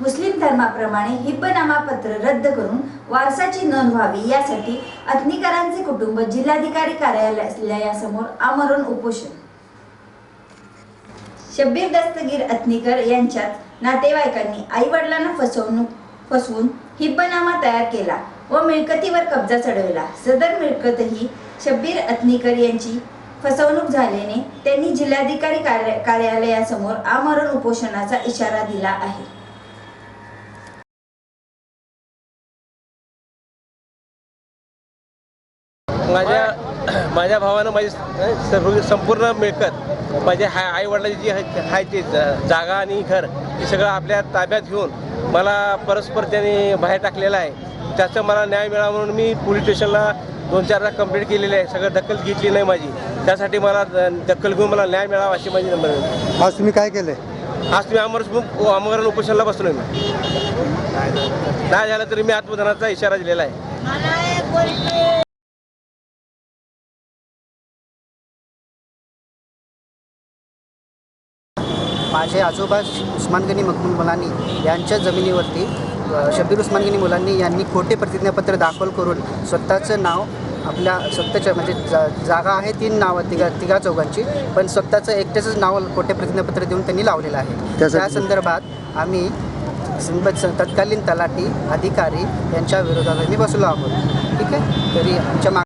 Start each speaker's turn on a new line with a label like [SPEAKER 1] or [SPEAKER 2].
[SPEAKER 1] मुस्लिम धर्माप्रमाणे हिब्बनामा पत्र रद्द करून वारसाची नोंद व्हावी यासाठी अग्निकरांचे कुटुंब जिल्हाधिकारी कार्यालयासमोर आमरण उपोषण. शब्बीर दस्तगीर अत्नीकर यांच्यात नातेवाईकांनी आई वडिलांना फसवणूक फसवून हिब्बनामा तयार केला व मिळकतीवर कब्जा चढवला. सदर मिळकतही शब्बीर अत्नीकर यांची फसवणूक झाल्याने त्यांनी जिल्हाधिकारी कार्य कार्यालयासमोर आमरण उपोषणाचा इशारा दिला आहे.
[SPEAKER 2] माझ्या माझ्या भावानं माझी सर्व संपूर्ण मिळकत माझ्या हा आई वडिलांची जी आहे ती जागा आणि घर हे सगळं आपल्या ताब्यात घेऊन मला परस्पर त्यांनी बाहेर टाकलेलं आहे. त्याचा मला न्याय मिळावा म्हणून मी पोलीस स्टेशनला दोन चारदा कंप्लेंट केलेली आहे. सगळं दखल घेतली नाही माझी. त्यासाठी मला दखल घेऊन मला न्याय मिळावा अशी माझी नंबर
[SPEAKER 3] आज तुम्ही काय केलंय?
[SPEAKER 2] आज तुम्ही अमर अमरण उपोषणाला बसलो मी. नाही झालं तरी मी आत्मधनाचा इशारा दिलेला आहे.
[SPEAKER 4] माझे आजोबा उस्मान गनी मकबूल मुलांनी यांच्या जमिनीवरती अ, शब्बीर उस्मान गनी मुलांनी यांनी खोटे प्रतिज्ञापत्र दाखल करून स्वतःचं नाव आपल्या स्वतःच्या म्हणजे जा जागा आहे तीन नावं तिघा तिघा चौघांची पण स्वतःचं एकट्याचंच नाव खोटे प्रतिज्ञापत्र देऊन त्यांनी लावलेलं आहे. त्या संदर्भात आम्ही तत्कालीन तलाठी अधिकारी यांच्या विरोधात आम्ही बसलो आहोत. ठीक आहे? तरी आमच्या माग